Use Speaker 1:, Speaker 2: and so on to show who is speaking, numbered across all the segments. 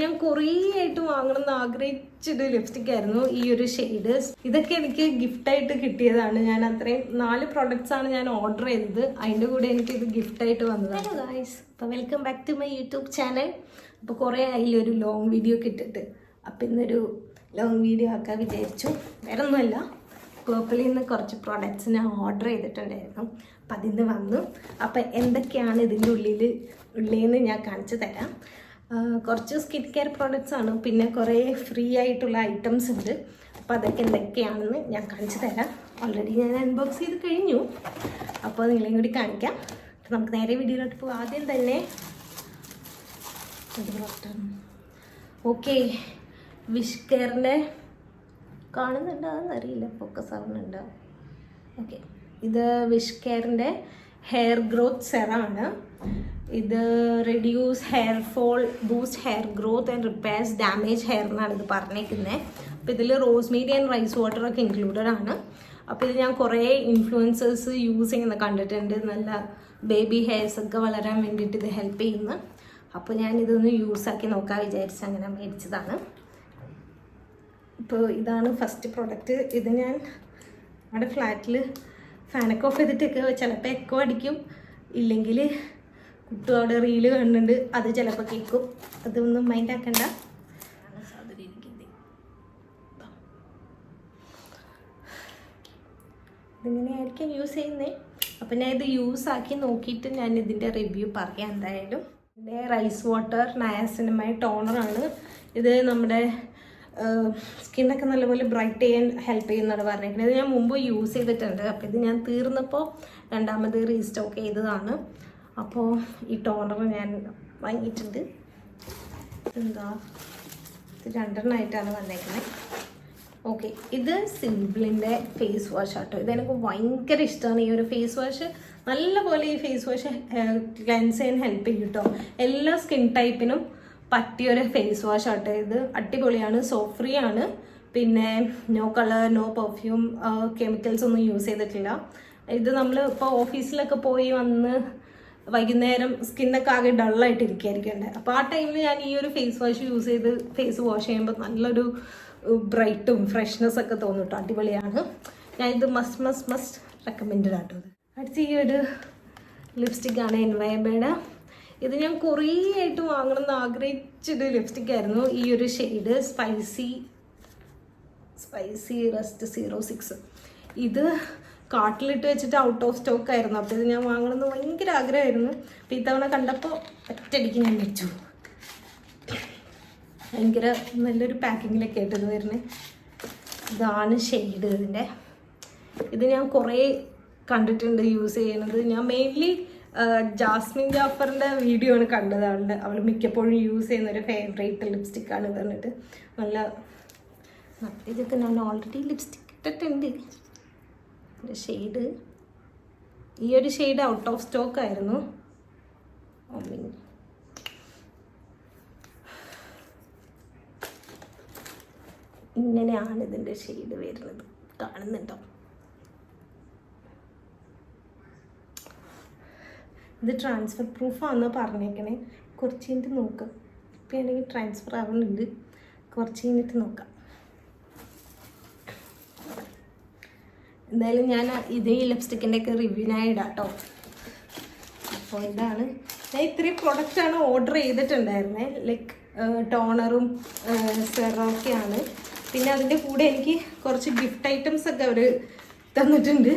Speaker 1: ഞാൻ കുറേ ആയിട്ട് വാങ്ങണം എന്ന് ആഗ്രഹിച്ചൊരു ലിപ്സ്റ്റിക് ആയിരുന്നു ഈ ഒരു ഷെയ്ഡ് ഇതൊക്കെ എനിക്ക് ഗിഫ്റ്റ് ആയിട്ട് കിട്ടിയതാണ്. ഞാൻ അത്രയും നാല് പ്രോഡക്റ്റ്സ് ആണ് ഞാൻ ഓർഡർ ചെയ്തത്. അതിന്റെ കൂടെ എനിക്ക് ഇത് ഗിഫ്റ്റ് ആയിട്ട് വന്നതാണ്. ഗായ്സ് അപ്പോൾ welcome back to my YouTube channel അപ്പോൾ കുറേ ഒരു ലോങ് വീഡിയോ കിട്ടിട്ട് അപ്പം ഇന്നൊരു ലോങ് വീഡിയോ ആക്കാൻ വിചാരിച്ചു. വേറെ ഒന്നുമല്ല പേർപ്പിളിൽ നിന്ന് കുറച്ച് പ്രോഡക്റ്റ്സ് ഞാൻ ഓർഡർ ചെയ്തിട്ടുണ്ടായിരുന്നു. അപ്പം അതിന്ന് വന്നു. അപ്പം എന്തൊക്കെയാണ് ഇതിന്റെ ഉള്ളിൽ ഉള്ളിൽ നിന്ന് ഞാൻ കാണിച്ചു തരാം. കുറച്ച് സ്കിൻ കെയർ പ്രോഡക്റ്റ്സ് ആണ്. പിന്നെ കുറേ ഫ്രീ ആയിട്ടുള്ള ഐറ്റംസ് ഉണ്ട്. അപ്പോൾ അതൊക്കെ എന്തൊക്കെയാണെന്ന് ഞാൻ കാണിച്ചു തരാം. ഓൾറെഡി ഞാൻ അൺബോക്സ് ചെയ്ത് കഴിഞ്ഞു. അപ്പോൾ നിങ്ങളെയും കൂടി കാണിക്കാം. അപ്പോൾ നമുക്ക് നേരെ വീഡിയോയിലോട്ട് പോകാം ആദ്യം തന്നെ ഓക്കെ വിഷ് കെയറിന്റെ കാണുന്നുണ്ടോ എന്നറിയില്ല. ഫോക്കസ് ആവുന്നുണ്ടോ? ഓക്കെ ഇത് വിഷ് കെയറിന്റെ ഹെയർ ഗ്രോത്ത് സെറാണ് ഇത് reduce hair fall boost hair growth and repairs damage hair എന്നാണ് ഇത് പറഞ്ഞേക്കുന്നത് അപ്പോൾ ഇതിൽ റോസ്മേരി ആൻഡ് റൈസ് വാട്ടർ ഒക്കെ ഇൻക്ലൂഡഡ് ആണ്. അപ്പോൾ ഇത് ഞാൻ കുറേ ഇൻഫ്ലുവൻസേഴ്സ് യൂസ് ചെയ്യുന്ന കണ്ടിട്ടുണ്ട്. നല്ല ബേബി ഹെയർസ് ഒക്കെ വളരാൻ വേണ്ടിയിട്ട് ഇത് ഹെൽപ്പ് ചെയ്യുന്നു. അപ്പോൾ ഞാൻ ഇതൊന്ന് യൂസ് ആക്കി നോക്കാൻ വിചാരിച്ച് അങ്ങനെ മേടിച്ചതാണ്. ഇപ്പോൾ ഇതാണ് ഫസ്റ്റ് പ്രോഡക്റ്റ് ഇത് ഞാൻ നമ്മുടെ ഫ്ലാറ്റിൽ ഫാനൊക്കെ ഓഫ് ചെയ്തിട്ടൊക്കെ ചിലപ്പോൾ എക്കോ അടിക്കും. ഇല്ലെങ്കിൽ കുട്ടു അവിടെ റീൽ കാണുന്നുണ്ട് അത് ചിലപ്പോൾ കേൾക്കും. അതൊന്നും മൈൻഡ് ആക്കണ്ട. ഇതിങ്ങനെയായിരിക്കും യൂസ് ചെയ്യുന്നേ. അപ്പം ഞാൻ ഇത് യൂസ് ആക്കി നോക്കിയിട്ട് ഞാൻ ഇതിന്റെ റിവ്യൂ പറയാം എന്തായാലും. ഇതിന്റെ റൈസ് വാട്ടർ നയാസിനമായ ടോണറാണ് ഇത് നമ്മുടെ സ്കിന്നൊക്കെ നല്ലപോലെ ബ്രൈറ്റ് ചെയ്യാൻ ഹെൽപ്പ് ചെയ്യുന്നതാണ് പറഞ്ഞിരിക്കുന്നത്. ഇത് ഞാൻ മുമ്പ് യൂസ് ചെയ്തിട്ടുണ്ട്. അപ്പോൾ ഇത് ഞാൻ തീർന്നപ്പോൾ രണ്ടാമത് റീസ്റ്റോക്ക് ചെയ്തതാണ്. അപ്പോൾ ഈ ടോണർ ഞാൻ വാങ്ങിയിട്ടുണ്ട്. എന്താ ഇത് രണ്ടെണ്ണമായിട്ടാണ് വന്നേക്കുന്നത് ഓക്കെ ഇത് സിംപിളിന്റെ ഫേസ് വാഷ് ആട്ടോ. ഇതെനിക്ക് ഭയങ്കര ഇഷ്ടമാണ് ഈ ഒരു ഫേസ് വാഷ് നല്ലപോലെ ഈ ഫേസ് വാഷ് ക്ലെൻസ് ചെയ്യാൻ ഹെൽപ്പ് ചെയ്യും കേട്ടോ എല്ലാ സ്കിൻ ടൈപ്പിനും പറ്റിയൊരു ഫേസ് വാഷ് ആട്ടോ ഇത്. അടിപൊളിയാണ് സോപ്പ് ഫ്രീ ആണ്. പിന്നെ no colour no perfume chemicals ഒന്നും യൂസ് ചെയ്തിട്ടില്ല. ഇത് നമ്മൾ ഇപ്പോൾ ഓഫീസിലൊക്കെ പോയി വന്ന് വൈകുന്നേരം സ്കിന്നൊക്കെ ആകെ ഡള്ളായിട്ട് ഇരിക്കുകയായിരിക്കണ്ടേ അപ്പോൾ ആ ടൈമിൽ ഞാൻ ഈ ഒരു ഫേസ് വാഷ് യൂസ് ചെയ്ത് ഫേസ് വാഷ് ചെയ്യുമ്പോൾ നല്ലൊരു ബ്രൈറ്റും ഫ്രഷ്നെസ് ഒക്കെ തോന്നും കേട്ടോ അടിപൊളിയാണ്. ഞാൻ ഇത് മസ്റ്റ് മസ്റ്റ് മസ്റ്റ് റെക്കമെൻഡ് ആട്ടോ അടുത്ത ഈ ഒരു ലിപ്സ്റ്റിക്കാണ് എൻവയബയുടെ ഇത് ഞാൻ കുറേ ആയിട്ട് വാങ്ങണം എന്ന് ആഗ്രഹിച്ചൊരു ലിപ്സ്റ്റിക് ആയിരുന്നു. ഈ ഒരു shade spicy spicy rust zero six ഇത് കാട്ടിലിട്ട് വെച്ചിട്ട് ഔട്ട് ഓഫ് സ്റ്റോക്ക് ആയിരുന്നു. അപ്പോൾ ഇത് ഞാൻ വാങ്ങണമെന്ന് ഭയങ്കര ആഗ്രഹമായിരുന്നു. അപ്പോൾ ഇത്തവണ കണ്ടപ്പോൾ ഒറ്റയടിക്ക് ഞാൻ വെച്ചു ഭയങ്കര നല്ലൊരു പാക്കിങ്ങിലൊക്കെ ആയിട്ട് ഇത് വരുന്നത് ഇതാണ് ഷെയ്ഡ് ഇതിന്റെ ഇത് ഞാൻ കുറേ കണ്ടിട്ടുണ്ട് യൂസ് ചെയ്യുന്നത്. ഞാൻ മെയിൻലി ജാസ്മിൻ ജാഫറിന്റെ വീഡിയോ ആണ് കണ്ടത്. അവളുടെ അവൾ മിക്കപ്പോഴും യൂസ് ചെയ്യുന്ന ഒരു ഫേവറേറ്റ് ലിപ്സ്റ്റിക്കാണ് പറഞ്ഞിട്ട്. നല്ല ഇതൊക്കെ ഞാൻ ഓൾറെഡി ലിപ്സ്റ്റിക് ഇട്ടിട്ടുണ്ട്. ഷെയ്ഡ് ഈ ഒരു ഷെയ്ഡ് ഔട്ട് ഓഫ് സ്റ്റോക്ക് ആയിരുന്നു. Oh, ഇങ്ങനെയാണ് ഇതിന്റെ ഷെയ്ഡ് വരുന്നത്. കാണുന്നുണ്ടോ? ഇത് ട്രാൻസ്ഫർ പ്രൂഫാണെന്ന് പറഞ്ഞേക്കണേ. കുറച്ച് കഴിഞ്ഞിട്ട് നോക്കാം. ഇപ്പം ആണെങ്കിൽ ട്രാൻസ്ഫർ ആവുന്നുണ്ട്. കുറച്ച് കഴിഞ്ഞിട്ട് നോക്കാം. എന്തായാലും ഞാൻ ഇതേ ലിപ്സ്റ്റിക്കിന്റെ ഒക്കെ റിവ്യൂനായി ഇടാം കേട്ടോ അപ്പോൾ ഇതാണ്. ഞാൻ ഇത്രയും പ്രൊഡക്റ്റാണ് ഓർഡർ ചെയ്തിട്ടുണ്ടായിരുന്നത് ലൈക്ക് ടോണറും സെറോക്കെയാണ് പിന്നെ അതിന്റെ കൂടെ എനിക്ക് കുറച്ച് ഗിഫ്റ്റ് ഐറ്റംസ് ഒക്കെ അവർ തന്നിട്ടുണ്ട്.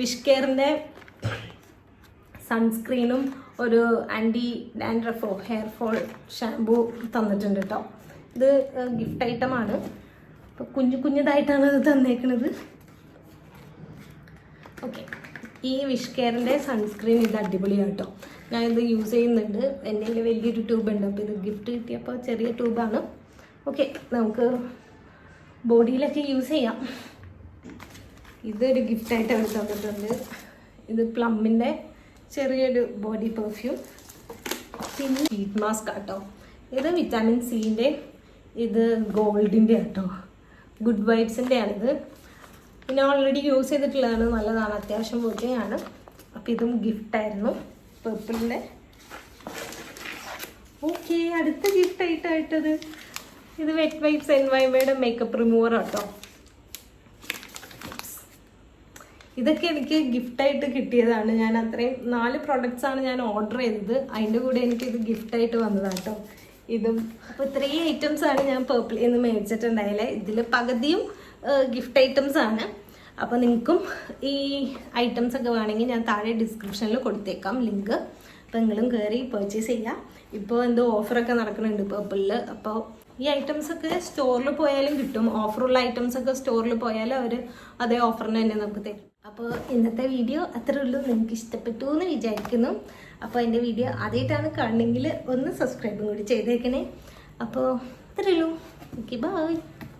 Speaker 1: വിഷ് കെയറിന്റെ സൺസ്ക്രീനും ഒരു ആന്റി ഡാൻഡ്രഫോ ഹെയർ ഫോൾ ഷാമ്പൂ തന്നിട്ടുണ്ട് കേട്ടോ ഇത് ഗിഫ്റ്റ് ഐറ്റമാണ് അപ്പോൾ കുഞ്ഞു കുഞ്ഞതായിട്ടാണ് ഇത് തന്നേക്കുന്നത് ഓക്കെ ഈ വിഷ് കെയറിന്റെ സൺസ്ക്രീൻ ഇത് അടിപൊളിയാണ് കേട്ടോ ഇത് യൂസ് ചെയ്യുന്നുണ്ട്. എന്റെ കയ്യിൽ വലിയൊരു ട്യൂബ് ഉണ്ട്. അപ്പോൾ ഇത് ഗിഫ്റ്റ് കിട്ടിയപ്പോൾ ചെറിയ ട്യൂബാണ് ഓക്കെ നമുക്ക് ബോഡിയിലൊക്കെ യൂസ് ചെയ്യാം. ഇതൊരു ഗിഫ്റ്റായിട്ട് അവർ തന്നിട്ടുണ്ട്. ഇത് പ്ലമ്മിന്റെ ചെറിയൊരു ബോഡി പെർഫ്യൂം പിന്നെ ഷീറ്റ് മാസ്ക് ആട്ടോ. ഇത് വിറ്റാമിൻ സിന്റെ ഇത് ഗോൾഡിന്റെ ആട്ടോ. ഗുഡ് വൈബ്സിന്റെ ആണിത് പിന്നെ ഓൾറെഡി യൂസ് ചെയ്തിട്ടുള്ളതാണ്. നല്ലതാണ്. അത്യാവശ്യം പൂജയാണ് അപ്പം ഇതും ഗിഫ്റ്റായിരുന്നു പേർപ്പിളിന്റെ ഓക്കെ അടുത്ത ഗിഫ്റ്റ് ആയിട്ടായിട്ടത്. ഇത് വെറ്റ് വൈപ്സ് എൻ വൈമയുടെ മേക്കപ്പ് റിമൂവർ കേട്ടോ ഇതൊക്കെ എനിക്ക് ഗിഫ്റ്റായിട്ട് കിട്ടിയതാണ്. ഞാൻ അത്രയും നാല് പ്രൊഡക്ട്സാണ് ഞാൻ ഓർഡർ ചെയ്തത്. അതിന്റെ കൂടെ എനിക്കിത് ഗിഫ്റ്റായിട്ട് വന്നതാണ് കേട്ടോ ഇതും. അപ്പോൾ ഇത്രയും ഐറ്റംസ് ആണ് ഞാൻ പേർപ്പിൾ നിന്ന് മേടിച്ചിട്ടുണ്ടായാലേ ഇതിൽ പകുതിയും ഗിഫ്റ്റ് ഐറ്റംസ് ആണ്. അപ്പോൾ നിങ്ങൾക്കും ഈ ഐറ്റംസ് ഒക്കെ വേണമെങ്കിൽ ഞാൻ താഴെ ഡിസ്ക്രിപ്ഷനിൽ കൊടുത്തേക്കാം ലിങ്ക് അപ്പോൾ നിങ്ങളും കയറി പർച്ചേസ് ചെയ്യാം. ഇപ്പോൾ എന്തോ ഓഫറൊക്കെ നടക്കുന്നുണ്ട് പേർപ്പിളിൽ അപ്പോൾ ഈ ഐറ്റംസ് ഒക്കെ സ്റ്റോറിൽ പോയാലും കിട്ടും. ഓഫറുള്ള ഐറ്റംസ് ഒക്കെ സ്റ്റോറിൽ പോയാലും അവർ അതേ ഓഫറിന് തന്നെ നമുക്ക് തരും. അപ്പോൾ ഇന്നത്തെ വീഡിയോ അത്രേ ഉള്ളൂ. നിങ്ങൾക്ക് ഇഷ്ടപ്പെട്ടു എന്ന് വിചാരിക്കുന്നു. അപ്പോൾ എന്റെ വീഡിയോ ആദ്യമായിട്ടാണ് കാണണമെങ്കിൽ ഒന്ന് സബ്സ്ക്രൈബും കൂടി ചെയ്തേക്കണേ. അപ്പോൾ അത്രേ ഉള്ളൂ. Okay bye